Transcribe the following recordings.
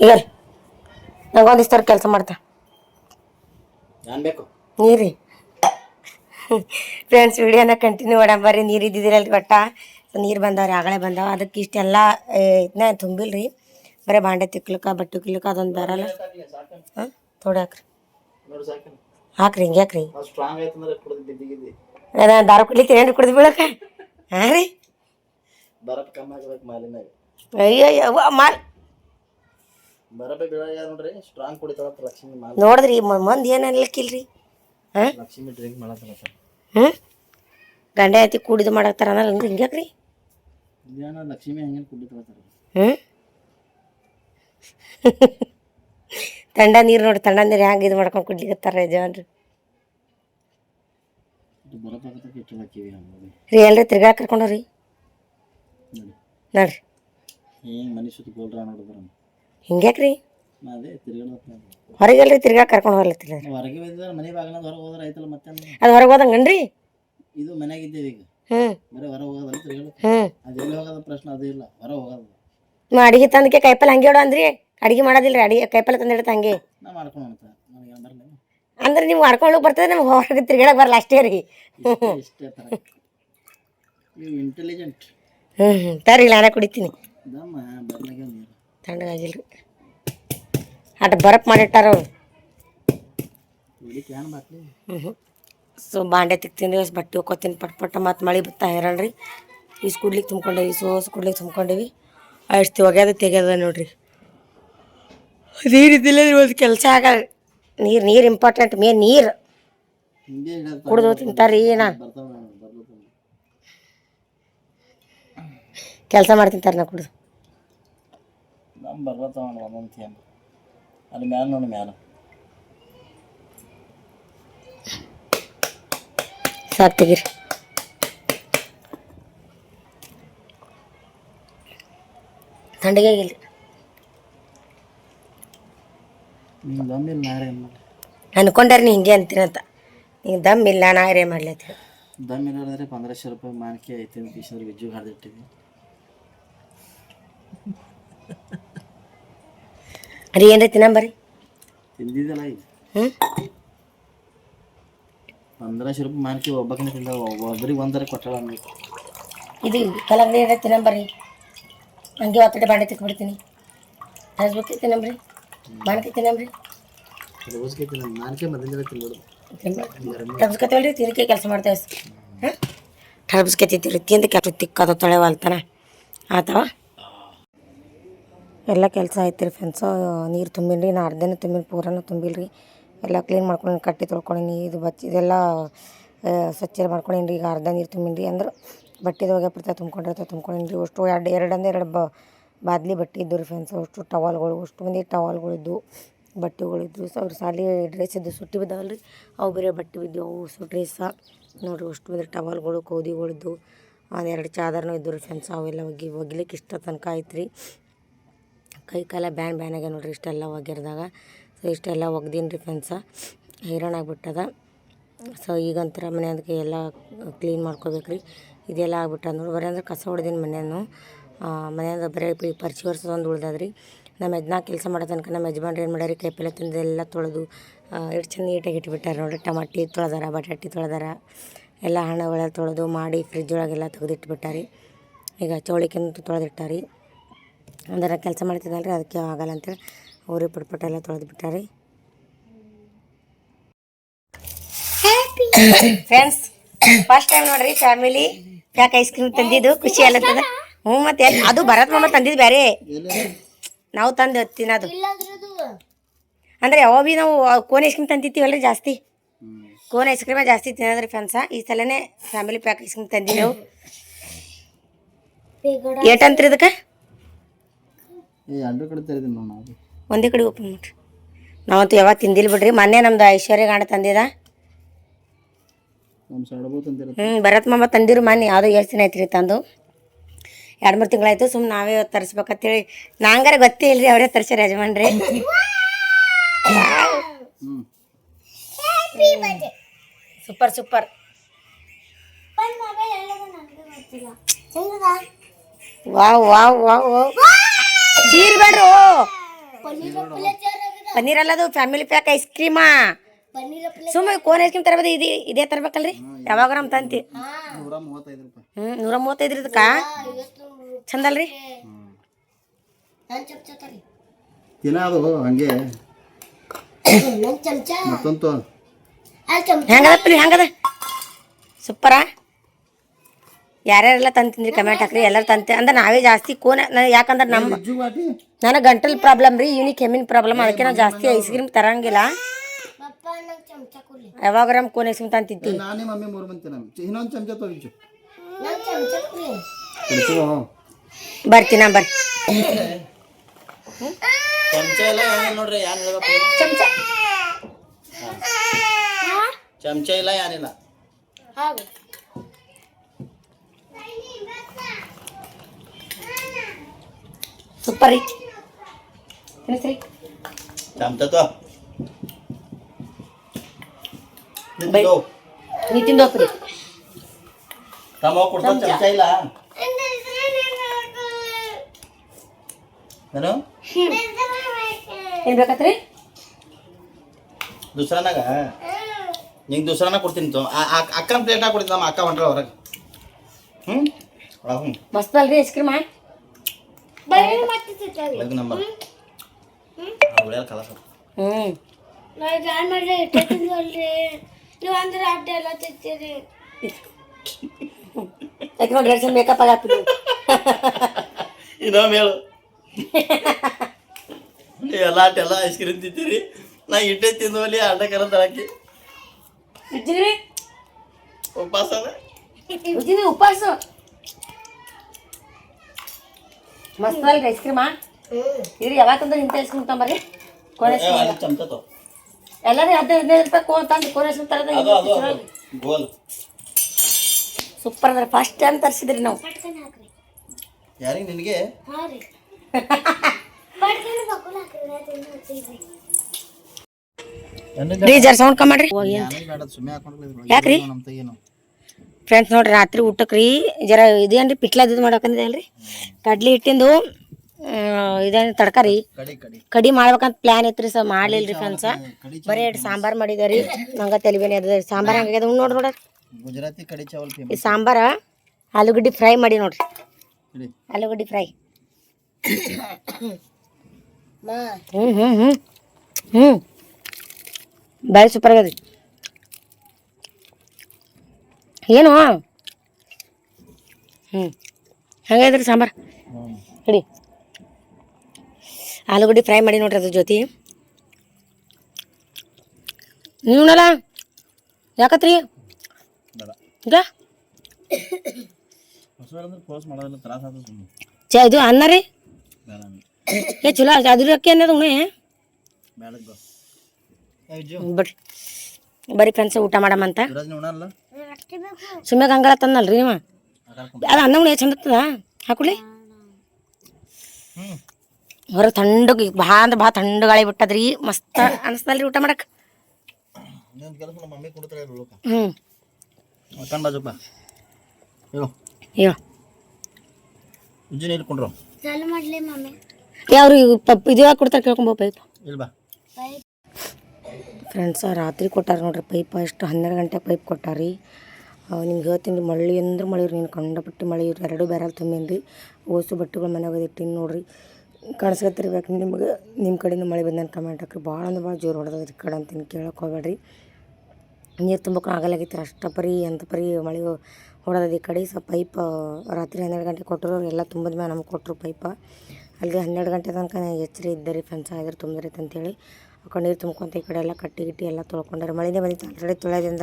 ಈಗ ನಂಗೆ ಒಂದಿಷ್ಟು ಕೆಲಸ ಮಾಡ್ತಾ. ನಾನು ಬೇಕು. ನೀರಿ. ಫ್ರೆಂಡ್ಸ್ ವಿಡಿಯೋನ ಕಂಟಿನ್ಯೂ ಮಾಡ ಬರ್ರಿ. ನೀರು ಇದ್ದಿದ್ದೀರಲ್ರಿ ಒಟ್ಟ. ನೀರು ಬಂದವ್ರಿ ಆಗಳೇ ಬಂದಾವ. ಅದಕ್ಕೆ ಇಷ್ಟೆಲ್ಲ ಇದನ್ನ ತುಂಬಿಲ್ರಿ. ಬರೀ ಬಾಂಡೆ ತಿಕ್ಲಕ್ಕ ಬಟ್ಟೆ ಕಿಲಕ್ಕ ಅದೊಂದು ಬರಲ್ಲ ಹಾಂ ತೋಡಿ ಹಾಕ್ರಿ. ಹಾಕ್ರಿ ಹಿಂಗೆ ಹಾಕ್ರಿ. ದಾರ ಕುಡಿತೀರಿ ಏನು ಕುಡಿದು ಬೀಳಕ್ಕ? ಹಾಂ ರೀ. ಅಯ್ಯೋ ಮಾಲ್ ನೋಡ್ರಿ ಸ್ಟ್ರಾಂಗ್ ಕುಡಿತಾಳ ಲಕ್ಷ್ಮಿ ಮಾಲ್. ನೋಡಿದ್ರಿ ಮಂದಿ ಏನು ಅನ್ಲಿಕ್ಕಿಲ್ರಿ? ಹಾಂ? ಲಕ್ಷ್ಮಿ ಡ್ರಿಂಕ್ ಮಾಡತ್ತಲ್ಲ ಸರ್. ಹ್ಞೂ ಗಂಡ ಐತಿ ಕುಡಿದು ಮಾಡಾಕ್ತಾರ ಅನ್ನಲ್ಲ ಹಿಂಗೆ ಹಿಂಗ್ಯಾಕ್ರಿ? ಲಕ್ಷ್ಮಿ ಹಂಗೇನು ಕುಡಿತಾಳ ಸರ್ ಹ್ಞೂ ತಂಡ ನೀರು ನೋಡಿ ತಂಡ ನೀರು ಹೆಂಗೆ ಇದು ಮಾಡ್ಕೊಂಡು ಕುಡ್ಲಿಕತ್ತಾರ ಜನರು ಇದು ರೀ ಎಲ್ರಿ ತಿರ್ಗಾ ಕರ್ಕೊಂಡವ್ರಿ ನೋಡಿ. ನೋಡ್ರಿ. ಹಿಂಗೆ ಮನೆ ಸುತ್ತ ಗೋಲ್ರ ನೋಡಿದ್ರ. ಹಿಂಗ್ಯಾಕ್ರಿ? ನಾ ಹೊರಗೆಲ್ರಿ ತಿರ್ಗಾ ಕರ್ಕೊಂಡು ಹೋಗ್ಲತ್ತಿಲ್ಲ ಅದು ಹೊರಗೆ ಹೋದಂಗನ್ರಿ? ಇದು ಮನ್ಯಾಗ ಇದ್ದೇವೆ ಈಗ. ಬರೀ ಹೊರ ಹೋಗೋದಲ್ಲ ತಿರ್ಗಾಡ ಹೋಗೋದ ಪ್ರಶ್ನೆ ಅದು ಇಲ್ಲ. ಹೊರ ಹೋಗೋದು. ನೀವು ಅಡಿಗೆ ತಂದಕ್ಕೆ ಕಾಯಿಪಲ್ಲೆ ಹಂಗೆ ಇಡೋ ಅಂದ್ರಿ? ಅಡಿಗೆ ಮಾಡೋದಿಲ್ಲ ರೀ ಅಡಿಗೆ ಕಾಯಿಪಲ್ಲೆ ತಂದಿಡ್ತ ಹಂಗೆ? ನಾ ಮಾಡ್ಕೊಂಡು ಅಂತ ನನಗೆ ಬರಲ್ಲ ಅಂದ್ರೆ ನೀವು ಮಾಡ್ಕೊಂಡು ಬರ್ತದೆ ನಮ್ಗೆ ಹೊರಗೆ ತಿರ್ಗಾಡಕ್ಕೆ ಬರಲ್ಲ ಅಷ್ಟೇ ರೀ ಇಷ್ಟೇ ಇಷ್ಟೇ ನೀವು ಇಂಟೆಲಿಜೆಂಟ್ ಹ್ಞೂ ಹ್ಞೂ ತರ್ರಿ ನಾನೇ ಕುಡಿತೀನಿ. ತಣ್ಣಗಾಗಿಲ್ರಿ. ಅಟ್ ಬರಪ್ ಮಾಡಿಟ್ಟಾರ ಅವ್ರು. ಸೊ ಬಾಂಡೆ ತಿಕ್ತೀನಿ ಬಟ್ಟೆ ಹೋಗ್ಕೋತೀನಿ ಪಟ್ ಪಟ್ಟ ಮತ್ತು ಮಳೆ ಬತ್ತಾ ಹೇರಣ್ರಿ ಈಸ್ ಕುಡ್ಲಿಕ್ಕೆ ತುಂಬ್ಕೊಂಡೇವಿ ಸೋಸ್ ಕುಡ್ಲಿಕ್ಕೆ ತುಂಬ್ಕೊಂಡೇವಿ. ಅಷ್ಟು ಒಗ್ಯಾದ ತೆಗ್ಯದ ನೋಡ್ರಿ. ನೀರು ಇದ್ದಿಲ್ಲ ಒಂದು ಕೆಲಸ ಆಗಲ್ಲ ನೀರು ನೀರು ಇಂಪಾರ್ಟೆಂಟ್ ಮೇನ್ ನೀರು. ಕುಡ್ದು ತಿಂತಾರೀ ನಾ ಕೆಲಸ ಮಾಡ್ತಿಂತಾರೆ ನಾ ಕುಡ್ದು. ಅಲ್ಲಿ ಮ್ಯಾಲ ನೋಡಿ ಮ್ಯಾಲ. ಸಾಕು ತೆಗೀರಿ. ಏನು ಮಾಡಿ ಅನ್ಕೊಂಡಾರ ನೀ ಹಿಂಗೆ ಅಂತೀನಂತ ನಿಂಗೆ ದಮ್ ಇಲ್ಲ ನಾರೇ ಮಾಡ್ಲತ್ತೀವಿ ದಮ್ ಇಲ್ಲಾದ್ರೆ ಪಂದ್ರಶೆ ರೂಪಾಯಿ ಮಾನ್ಕಿ ಐತಿನ ಪೀಸ್ ವಿಜ್ಜು ಹಾಡ್ದಿಟ್ಟಿವಿ ರೀ ಏನ್ರಿ ತಿನ್ನಂಬರಿ ತಿಂದಿದ್ದಲ್ಲ ಈಗ. ಹ್ಞೂ ಪಂದ್ರಶೆ ರೂಪಾಯಿ ಮಾನ್ಕಿ ಒಬ್ಬಕ್ಕನೇ ತಿಂದ ಒಬ್ಬರಿಗೆ ಒಂದರ ಕೊಟ್ಟಳ ಇದು ಕಲಂಗಡಿ ಏನ್ರಿ ತಿನ್ನಂಬರಿ ಹಂಗೆ ಒತ್ತಡೆ ಬಾಂಡೆ ತಿಕ್ಬಿಡ್ತೀನಿ. ಹಸ್ಬೇಕು ತಿನ್ನಂಬ್ರಿ ಬಾಣಕೆ ತಿನ್ನಂಬ್ರಿ ಮಾನ್ಕೆ ಮೊದಲಿಂದ ತಿನ್ಬಿಡು ಟಬ್ಸ್ಕತ್ತೇವಲ್ರಿ ತಿನ್ನಕ್ಕೆ ಕೆಲಸ ಮಾಡ್ತೇವೆ ಹಾಂ? ಟಬ್ಸ್ಕೆ ತಿಂತೀವಿ ತಿಂದು ಕೆಟ್ಟ ತಿಕ್ಕದು ತೊಳೆವಲ್ತಾನ ಆತವ? ಎಲ್ಲ ಕೆಲಸ ಆಯ್ತು ರೀ ಫ್ರೆಂಡ್ಸು ನೀರು ತುಂಬಿನ್ರಿ ನಾ ಅರ್ಧನೇ ತುಂಬಿನಿ, ಪೂರನೂ ತುಂಬಿಲ್ರಿ. ಎಲ್ಲ ಕ್ಲೀನ್ ಮಾಡ್ಕೊಂಡು ಕಟ್ಟಿ ತೊಳ್ಕೊಂಡೀನಿ. ಇದು ಬಚ್ಚ ಇದೆಲ್ಲ ಸ್ವಚ್ಛ ಸ್ವಚ್ಛ ರೀ ಈಗ ಅರ್ಧ ನೀರು ತುಂಬಿನ್ರಿ ಅಂದ್ರೆ. ಬಟ್ಟೆದು ಹೋಗಿ ಬಿಡ್ತಾ ತುಂಬ್ಕೊಂಡಿರ್ತಾವೆ ತುಂಬ್ಕೊಂಡಿನಿ ರೀ ಅಷ್ಟು ಎರಡು ಎರಡು ಅಂದ್ರೆ ಎರಡು ಬ, ಬಾದ್ಲಿ ಬಟ್ಟೆ ಇದ್ದು ರೀ ಫ್ರೆಂಡ್ಸ್ ಅಷ್ಟು ಟವಲ್ಗಳು ಅಷ್ಟು ಮಂದಿ ಟವಲ್ಗಳಿದ್ದು ಸೊ, ಅವ್ರ ಸಾಲಿ ಡ್ರೆಸ್ ಇದ್ದು ಸುಟ್ಟಿ ಬಿದ್ದಾವಲ್ರಿ. ಅವು ಬೇರೆ ಬಟ್ಟೆ ಬಿದ್ದು ಅವು ಸೊ ಡ್ರೆಸ್ಸ ನೋಡಿರಿ ಅಷ್ಟು ಮಂದಿ ಟವಲ್ಗಳು ಕೌದಿಗಳಿದ್ದು ಎರಡು ಚಾದರ್ನೂ ಇದ್ದು ರೀ ಫ್ರೆಂಡ್ಸ್ ಅವೆಲ್ಲ ಒಗಿ ಒಗಿಲಿಕ್ಕೆ ಇಷ್ಟ ತನಕ ಐತ್ರಿ ಕೈ ಕಾಲ ಬ್ಯಾನ್ ಬ್ಯಾನ್ ಆಗ್ಯಾವ ನೋಡ್ರಿ ಇಷ್ಟೆಲ್ಲ ಒಗೆರ್ದಾಗ ಸೊ ಇಷ್ಟೆಲ್ಲ ಒಗ್ದೀನಿ ರೀ ಫ್ರೆಂಡ್ಸ ಹೈರಾಣ ಆಗ್ಬಿಟ್ಟದ. ಸೊ ಈಗಂತರ ಮನೆ ಅದಕ್ಕೆ ಎಲ್ಲ ಕ್ಲೀನ್ ಮಾಡ್ಕೋಬೇಕು ರೀ. ಇದೆಲ್ಲ ಆಗ್ಬಿಟ್ಟದ ನೋಡಿ ಬರೀ ಅಂದ್ರೆ ಕಸ ಹೊಡೆದೀನಿ ಮನೆಯನ್ನು ಮನೆಯಿಂದ ಬರೀ ಪರ್ಚಿ ವರ್ಷದೊಂದು ಉಳ್ದದ್ರಿ ನಮ್ಮ ಯಜ್ಞ ಕೆಲಸ ಮಾಡೋ ತನಕ ನಮ್ಮ ಯಜಮಾನ್ರು ಏನು ಮಾಡ್ಯಾರ ಕೈಪಲ್ಲೆ ತಿಂದೆಲ್ಲ ತೊಳೆದು ಎಷ್ಟು ಚೆಂದ ನೀಟಾಗಿ ಇಟ್ಬಿಟ್ಟಾರೆ ನೋಡಿರಿ. ಟಮಾಟಿ, ತೊಳೆದಾರ, ಬಟಾಟಿ, ತೊಳೆದಾರ, ಎಲ್ಲ ಹಣ್ಣುಗಳೆಲ್ಲ ತೊಳೆದು ಮಾಡಿ ಫ್ರಿಜ್ ಒಳಗೆಲ್ಲ ತೆಗೆದಿಟ್ಬಿಟ್ಟಾರಿ ಈಗ ಚೌಳಿಕೆಂತ ತೊಳೆದಿಟ್ಟಾರಿ ಅಂದ್ರೆ ಕೆಲಸ ಮಾಡ್ತಿದ್ದಲ್ಲ ರೀ ಅದಕ್ಕೆ ಆಗಲ್ಲ ಅಂತೇಳಿ ಅವ್ರಿಗೆ ಪಟ್ಪಟ ಎಲ್ಲ ತೊಳೆದು ಬಿಟ್ಟಾರಿ. ಫ್ರೆಂಡ್ಸ್ ಫಸ್ಟ್ ಟೈಮ್ ನೋಡ್ರಿ ಫ್ಯಾಮಿಲಿ ಪ್ಯಾಕ್ ಐಸ್ ಕ್ರೀಮ್ ತಂದಿದ್ದು, ಖುಷಿ ಅಲ್ಲತ್ತದ ಹ್ಞೂ ಮತ್ತೆ ಅದು ಭರತ್ ಮಾಮ ತಂದಿದ್ದು ಬೇರೆ ನಾವು ತಂದು ತಿನ್ನೋದು ಅಂದ್ರೆ ಯಾವ ಭೀ ನಾವು ಕೋನ್ ಐಸ್ ಕ್ರೀಮ್ ತಂದಿತ್ತೀವಲ್ರಿ ಜಾಸ್ತಿ? ಕೋನ್ ಐಸ್ ಕ್ರೀಮೇ ಜಾಸ್ತಿ ತಿನ್ನೋದ್ರಿ ಫ್ರೆಂಡ್ಸ ಈ ಸಲನೇ ಫ್ಯಾಮಿಲಿ ಪ್ಯಾಕ್ ಐಸ್ ಕ್ರೀಮ್ ತಂದಿದ್ದೆವು. ಏಟಂತ್ರಿ ಇದಕ್ಕೆ? ಏ ಎರಡು ಕಡೆ ತೆರೆದಿನಿ ನೋಡಿ ನಾವು. ಒಂದೇ ಕಡೆ ಓಪನ್ ಮಾಡ್ರಿ. ನಾವಂತೂ ಯಾವಾಗ ತಿಂದಿಲ್ಲ ಬಿಡ್ರಿ. ಮೊನ್ನೆ ನಮ್ದು ಐಶ್ವರ್ಯ ಗಾಣ ತಂದಿದ. ನಮ್ಮ ಹ್ಞೂ ಭರತ್ ಮಾಮ ತಂದಿರು ಮೊನ್ನೆ. ಯಾವುದೋ ಎಷ್ಟು ದಿನ ಐತ್ರಿ ತಂದು? ಎರಡು ಮೂರು ತಿಂಗಳಾಯ್ತು. ಸುಮ್ಮನೆ ನಾವೇ ತರಿಸ್ಬೇಕಂತೇಳಿ. ನಂಗಾರ ಗೊತ್ತೇ ಇಲ್ರಿ ಅವರೇ ತರ್ಸ್ಯಾರ ಯಜಮಾನ್ರಿ. Super super. Wow wow wow. Wow. ಚೀರ್ಬೇಡ್ರು paneer ಅಲ್ಲದು ಫ್ಯಾಮಿಲಿ ಪ್ಯಾಕ್ ಐಸ್ ಕ್ರೀಮಾ ಸುಮ್ಮನೆ ಕೋನ್ ಐಸ್ ಕ್ರೀಮ್ ತರಬೋದು ಇದು ಇದೇ ತರ್ಬೇಕಲ್ರಿ? ಯಾವಾಗ ನಮ್ ತಂತಿ? ಹ್ಞೂ ನೂರ ಮೂವತ್ತೈದು ಇದಕ್ಕ? ಚಂದಲ್ರಿ? ತಿನ್ನ ಅದು ಹಂಗೆ. ಹೆಂಗದ ಹೆಂಗದಪ್ಪ ಹೆಂಗದ? ಸೂಪರಾ? ಯಾರ್ಯಾರೆಲ್ಲ ತಂದು ತಿಂದ್ರಿ ಕಮೆಂಟ್ ಹಾಕ್ರಿ ಎಲ್ಲರೂ ತಂತೆ ಅಂದ್ರೆ ನಾವೇ ಜಾಸ್ತಿ ಕೋನ್ ನ- ಯಾಕಂದ್ರೆ ನಮ್ಮ ನನಗೆ ಗಂಟಲ್ ಪ್ರಾಬ್ಲಮ್ ರೀ ಇವ್ನಿಗೆ ಕೆಮ್ಮಿನ ಪ್ರಾಬ್ಲಮ್ ಅದಕ್ಕೆ ನಾವು ಜಾಸ್ತಿ ಐಸ್ ಕ್ರೀಮ್ ತರಂಗಿಲ್ಲ. ಯಾವಾಗ ನಮ್ಮ ಕೋನ್ ಐಸ್ ಕ್ರೀಮ್ ತಂತಿದ್ವಿ ಬರ್ತೀನಿ ಬರ್ರಿ ಚಮಚ ಎಲ್ಲ ಏನಿಲ್ಲ ನೋಡ್ರಿ ಯಾರು ಹೇಳ್ಬೇಕು ಚಮಚ ಚಮಚ ಇಲ್ಲ ಯಾರಿಲ್ಲ ಸೂಪರ್ ರೀ ತಿನ್ನಿಸ್ರಿ. ನೀ ತಿಂದು ಹೋಗ್ರಿ ಏನು? ಬೇಕತ್ರಿ? ದುಸ್ರಾನಾಗ? ನಿಂಗೆ ದುಸ್ರಾನ ಕೊಡ್ತೀನಿ ತೋ. ಅಕ್ಕನ ಪ್ಲೇಟಾಗ ಕೊಡ್ತೀನಿ ನಮ್ಮ ಅಕ್ಕ ಹೊಂಟ್ರ ಹೊರಗೆ. ಹ್ಞೂ ಹ್ಞೂ ಮಸ್ತ್ ಅಲ್ರಿ ಐಸ್ ಕ್ರೀಮ್. ಲಗ್ ನಂಬರ್? ಉಳಿಯಲ್ಲ ಕಲಸ ಹ್ಞೂ ಯಾಕೆ ನೋಡಿ ಎರಡು ಮೇಕಪ್ ಆಗಿ ಹಾಕ್ತಿದ್ವಿ ಇನ್ನೊಮ್ಮೆ ಹೇಳು. ಎಲ್ಲ ಎಲ್ಲ ಐಸ್ ಕ್ರೀಮ್ ತಿಂತೀರಿ. ನಾ ಇಟ್ಟೆ ತಿಂದವಲ್ಲಿ ಅಡ್ಡ ಕರ ತಳಕಿ ಉಜ್ಜಿದ್ರಿ? ಉಪವಾಸ ಮಸ್ತ್ ಅಲ್ರಿ ಐಸ್ ಕ್ರೀಮಾ ಇರಿ ಯಾವತ್ತಂದ್ರೆ ಇಂಥ ಐಸ್ ಕ್ರೀಮ್ ತಂಬರ್ರಿ ಕೋನ್ ಐಸ್ ಕ್ರೀಮ್ ಎಲ್ಲರೂ ಹದಿನೈದು ಹದಿನೈದು ರೂಪಾಯಿ ಕೋನ್ ತಂದು ಕೋನ್ ಐಸ್ ಕ್ರೀಮ್ ತರೋದು ಸೂಪರ್ ಅಂದ್ರೆ ಫಸ್ಟ್ ಟೈಮ್ ತರಿಸಿದ್ರಿ ನಾವು. ಯಾರಿಗೆ ನಿನಗೆ? ರೀ. ಜರ ಸೌಂಡ್ ಕಮ್ಮಿ ಮಾಡ್ರಿ. ಯಾಕ್ರಿ? ಫ್ರೆಂಡ್ಸ್ ನೋಡ್ರಿ ರಾತ್ರಿ ಊಟಕ್ಕೆ ರೀ ಜರ ಇದೇನ್ರಿ ಪಿಟ್ಲ ಇದು ಮಾಡ್ಬೇಕಂದ್ರೆ ಅಲ್ರಿ ಕಡ್ಲಿ ಹಿಟ್ಟಿಂದು ಇದೇನು ತರಕಾರಿ ರೀ? ಕಡಿ ಕಡಿ. ಕಡಿ ಮಾಡ್ಬೇಕಂತ ಪ್ಲಾನ್ ಐತ್ರಿ ಸರ್ ಮಾಡ್ಲಿಲ್ರಿ ಫ್ರೆಂಡ್ಸ ಕಡಿ ಬರೀ ಎರಡು ಸಾಂಬಾರ್ ಮಾಡಿದಾರಿ ರೀ ನಂಗೆ ತಲೆಬೇನೆ ಅದ ಸಾಂಬಾರ್ ಹಂಗಾಗ್ಯದ ನೋಡಿ ನೋಡ್ರಿ ನೋಡ್ರಿ ಗುಜರಾತಿ ಕಡಿ ಚಾವಲ್ ಈ ಸಾಂಬಾರ ಆಲೂಗಡ್ಡಿ ಫ್ರೈ ಮಾಡಿ ನೋಡ್ರಿ. ಆಲೂಗಡ್ಡೆ ಆಲೂಗಡ್ಡಿ ಫ್ರೈ. ಹ್ಞೂ ಹ್ಞೂ ಹ್ಞೂ ಹ್ಞೂ ಬಾಯಿ ಸೂಪರ್ ಆಗ್ಯದ ಏನು? ಹ್ಞೂ ಹಂಗಾಯ್ದ್ರಿ ಸಾಂಬಾರು. ಹಿಡಿ ಆಲೂಗಡ್ಡೆ ಫ್ರೈ ಮಾಡಿ ನೋಡ್ರಿ ಅದ್ರ ಜೊತೆ. ನೀವು ನೋಡಲ್ಲ? ಯಾಕತ್ರಿ? ಈಗ? ಚ ಇದು ಅನ್ನ ರೀ? ಏ ಚಲೋ ಅದ್ರ ಅಕ್ಕಿ ಅನ್ನೋದು ಉಣ್ಣೆ. ಬಟ್ ಬರೀ ಫ್ರೆಂಡ್ಸ್ ಊಟ ಮಾಡಮಂತ ಸುಮ್ಯಾಗ ಹಂಗಾರ ತಂದಲ್ರಿ ಇವ. ಅದು ಅನ್ನ ಉಣ್ಣೆ ಚಂದ ಹಾಕೊಡ್ಲಿ. ಹೊರಗೆ ಹೊರ ತಣ್ಣಗೆ ಭಾಳ ಅಂದ್ರೆ ಭಾಳ ತಣ್ಣಗ ಗಾಳಿ ಬಿಟ್ಟದ್ರಿ ಮಸ್ತ್ ಅನಿಸ್ತಲ್ರಿ ಊಟ ಮಾಡಕ್. ಹ್ಞೂ ಹೇಳು ಯಾವ್ರು ಪಪ್ ಇದು ಯಾಕೆ ಕೊಡ್ತಾರೆ ಕೇಳ್ಕೊಂಬ ಪೈಪ್. ಫ್ರೆಂಡ್ಸ ರಾತ್ರಿ ಕೊಟ್ಟಾರ ನೋಡ್ರಿ ಪೈಪ್ ಎಷ್ಟು ಹನ್ನೆರಡು ಗಂಟೆ ಪೈಪ್ ಕೊಟ್ಟಾರಿ. ನಿಮ್ಗೆ ಹೇಳ್ತೀನಿ ಮಳೆ ಅಂದ್ರೆ ಮಳೆ ರೀ, ನೀನು ಕಂಡಪಟ್ಟು ಮಳೆ ಎರಡು ಬ್ಯಾರಲ್ ತುಂಬಿಂದು. ಓಸು ಬಟ್ಟೆಗಳು ಮನ್ಯಾಗ ಇಟ್ಟಿನಿ ನೋಡ್ರಿ. ಕಾಣಿಸ್ಕತ್ತಿರ್ಬೇಕು ನಿಮ್ಗೆ ನಿಮ್ಮ ಕಡೆಯಿಂದ ಮಳೆ ಬಂದ ಕಮೆಂಟ್ ಹಾಕ್ರಿ. ಭಾಳ ಅಂದ್ರೆ ಭಾಳ ಜೋರು ಹೊಡೆದ್ರಿ ಈ ಕಡೆ ಅಂತೀನಿ ಕೇಳಕ್ಕೆ ಹೋಗ್ಬೇಡ್ರಿ. ನೀರು ತುಂಬಕ್ಕೆ ರೀ ಅಷ್ಟ ಪರಿ ಅಂತ ಪರಿ ಮಳೆ ಹೊಡೆದ ಈ ಕಡೆ. ಸ್ವಲ್ಪ ಪೈಪ್ ರಾತ್ರಿ ಹನ್ನೆರಡು ಗಂಟೆ ಕೊಟ್ಟರು, ಎಲ್ಲ ತುಂಬಿದ ಮೇಲೆ ನಮ್ಗೆ ಕೊಟ್ಟರು ಪೈಪ ಅಲ್ಲಿ ಹನ್ನೆರಡು ಗಂಟೆ ತನಕ ಎಚ್ಚರಿ ಇದ್ದರಿ ಫ್ರೆಂಡ್ಸ್ ಆಗಿದ್ರೆ ತುಂಬಿರೈತೆ ಅಂತೇಳಿ ಆ ನೀರು ತುಂಬ್ಕೊಂತ ಈ ಕಡೆ ಎಲ್ಲ ಕಟ್ಟಿ ಗಿಟ್ಟಿ ಎಲ್ಲ ತೊಳ್ಕೊಂಡಾರೆ. ಮಳೆನೇ ಬಂದಿತ್ತು ಆಲ್ರೆಡಿ ತೊಳೆದಿಂದ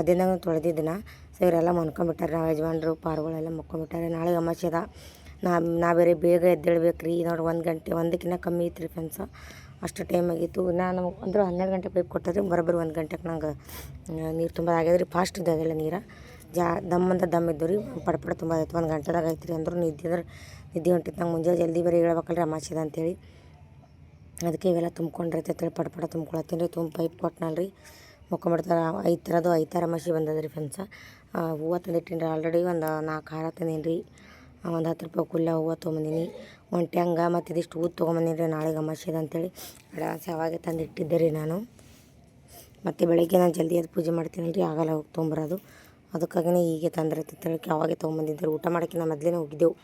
ಮಧ್ಯಾಹ್ನ ತೊಳೆದಿದ್ದನ ಸೊ ಇವರೆಲ್ಲ ಮನ್ಕೊಂಬಿಟ್ಟಾರೆ. ನಾವು ಯಜಮಾನ್ರು, ಪಾರುಗಳೆಲ್ಲ ಮಕ್ಕೊಂಬಿಟ್ಟಾರೆ. ನಾಳೆ ಅಮಾಸೆ ಅದ. ನಾ ನಾ ಬೇರೆ ಬೇಗ ಎದ್ದೇಳ್ಬೇಕು ರೀ ನೋಡಿ, ಒಂದು ಗಂಟೆ ಒಂದಕ್ಕಿಂತ ಕಮ್ಮಿ ಐತ್ರಿ ಫ್ರೆಂಡ್ಸ ಅಷ್ಟು ಟೈಮ್ ಆಗಿತ್ತು. ನಾ ನಮಗೆ ಅಂದ್ರೆ ಹನ್ನೆರಡು ಗಂಟೆ ಪೈಪ್ ಕೊಟ್ಟದ್ರಿ ಬರೋಬ್ಬರಿ ಒಂದು ಗಂಟೆಗೆ ನಂಗೆ ನೀರು ತುಂಬ ಆಗ್ಯದ್ರಿ ಫಾಸ್ಟ್ ಇದ್ದಾಗೆಲ್ಲ ನೀರು. ಜಾ, ದಮ್ ಅಂತ ದಮ್ ಇದ್ದು ರೀ ಪಡ ಪಡ ತುಂಬ ಆಯ್ತು ಒಂದು ಗಂಟೆದಾಗ ಐತ್ರಿ ಅಂದ್ರು. ನಿದ್ದೆ ಅಂದ್ರೆ, ನಿದ್ದೆ ಹೊಂಟಿತ್ತು ನಂಗೆ ಮುಂಜಾನೆ ಜಲ್ದಿ ಬರೀ ಹೇಳ್ಬೇಕಲ್ರಿ ಅಮಾಸಿದ ಅಂತೇಳಿ. ಅದಕ್ಕೆ ಇವೆಲ್ಲ ತುಂಬ್ಕೊಂಡ್ರೈತೆ ಅಂತೇಳಿ ಪಡ ಪಡ ತುಂಬ್ಕೊಳತ್ತೀನಿ ರೀ. ತುಂಬ ಪೈಪ್ ಕೊಟ್ಟನಲ್ರಿ ಮುಕ್ಕೊಂಬಿಡ್ತಾರೆ ಐದು ಥರದ್ದು ಐದು ಥರ ಮಸಿ ಬಂದದ್ರಿ ಫ್ರೆಂಡ್ಸ ಹೂವು ತಂದಿಟ್ಟೀನಿ ರೀ ಆಲ್ರೆಡಿ ಒಂದು ನಾಲ್ಕು ಹಾರ ತಂದೀನಿ ರೀ ಒಂದು ಹತ್ತು ರೂಪಾಯಿ ಕುಲ್ಲ ಹೂವು ತೊಗೊಂಬಂದೀನಿ. ಒಂಟ್ಯಾಂಗ ಮತ್ತು ಇದಿಷ್ಟು ಹೂವು ತೊಗೊಂಬಂದೀನಿ ರೀ ನಾಳೆಗೆ ಅದ ಅಂತೇಳಿ ಅಡ್ವಾನ್ಸ್ ಅವಾಗೆ ತಂದಿಟ್ಟಿದ್ದೆ ರೀ ನಾನು. ಮತ್ತು ಬೆಳಗ್ಗೆ ನಾನು ಜಲ್ದಿ ಅದು ಪೂಜೆ ಮಾಡ್ತೀನಿ ರೀ ಆಗಲ್ಲ ಹೋಗಿ ತೊಗೊಂಬರೋದು. ಅದಕ್ಕಾಗಿನೇ ಹೀಗೆ ತಂದ್ರೆ ಅಂತೇಳಿ ಅವಾಗೆ ತೊಗೊಂಬಂದಿದ್ದೆ ಊಟ ಮಾಡೋಕ್ಕಿಂತ ಮೊದಲೇ ಹೋಗಿದ್ದೆವು.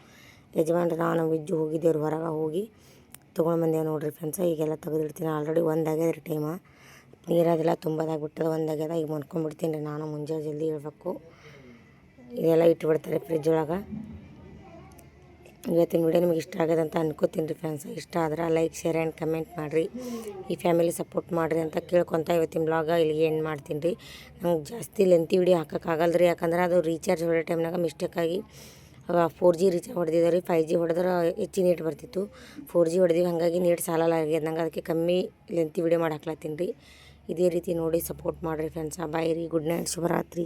ಯಜಮಾನ್ರು ನಾನು ವಿಜ್ಜು ಹೋಗಿದ್ದೇವ್ರಿ ಹೊರಗೆ ಹೋಗಿ ತೊಗೊಂಡು ಬಂದೇವು ನೋಡಿರಿ ಫ್ರೆಂಡ್ಸ ಈಗೆಲ್ಲ ತೆಗೆದಿಡ್ತೀನಿ. ಆಲ್ರೆಡಿ ಒಂದಾಗ್ಯದ ರೀ ಟೈಮ ನೀರದೆಲ್ಲ ತುಂಬೋದಾಗ್ಬಿಟ್ಟದ, ಒಂದಾಗ್ಯದ. ಈಗ ಮನ್ಕೊಂಡ್ಬಿಡ್ತೀನಿ ರೀ ನಾನು, ಮುಂಜಾನೆ ಜಲ್ದಿ ಹೇಳ್ಬೇಕು ಇದೆಲ್ಲ ಇಟ್ಬಿಡ್ತಾರೆ ಫ್ರಿಜ್ ಒಳಗೆ. ಇವತ್ತಿನ ವಿಡಿಯೋ ನಿಮಗೆ ಇಷ್ಟ ಆಗಿದೆ ಅಂತ ಅನ್ಕೋತೀನಿ ರೀ ಫ್ರೆಂಡ್ಸ್ ಇಷ್ಟ ಆದ್ರೆ ಲೈಕ್ ಶೇರ್ ಆ್ಯಂಡ್ ಕಮೆಂಟ್ ಮಾಡಿರಿ. ಈ ಫ್ಯಾಮಿಲಿ ಸಪೋರ್ಟ್ ಮಾಡಿರಿ ಅಂತ ಕೇಳ್ಕೊತ ಇವತ್ತಿನ ಬ್ಲಾಗ ಇಲ್ಲಿಗೆ ಏನು ಮಾಡ್ತೀನಿ ರೀ. ನಂಗೆ ಜಾಸ್ತಿ ಲೆಂತಿ ವಿಡಿಯೋ ಹಾಕೋಕ್ಕಾಗಲ್ಲ ರೀ ಯಾಕಂದ್ರೆ ಅದು ರೀಚಾರ್ಜ್ ಹೊಡೋ ಟೈಮ್ನಾಗ ಮಿಸ್ಟೇಕಾಗಿ ಫೋರ್ ಜಿ ರೀಚಾರ್ಜ್ ಹೊಡೆದಿದ್ದೆ ರೀ. ಫೈ ಜಿ ಹೊಡೆದ್ರೆ ಹೆಚ್ಚಿನ ನೀಟ್ ಬರ್ತಿತ್ತು. ಫೋರ್ ಜಿ ಹೊಡೆದಿವಿ, ಹಾಗಾಗಿ ನೀಟ್ ಸಾಲಲ್ಲ ಆಗ್ಯದ. ನಂಗೆ ಅದಕ್ಕೆ ಕಮ್ಮಿ ಲೆಂತಿ ವಿಡಿಯೋ ಮಾಡಿ ಹಾಕ್ಲತ್ತೀನಿ ರೀ. ಇದೇ ರೀತಿ ನೋಡಿ ಸಪೋರ್ಟ್ ಮಾಡಿರಿ ಫ್ರೆಂಡ್ಸ್ ಬಾಯ್ ರೀ. ಗುಡ್ ನೈಟ್ ಶುಭರಾತ್ರಿ.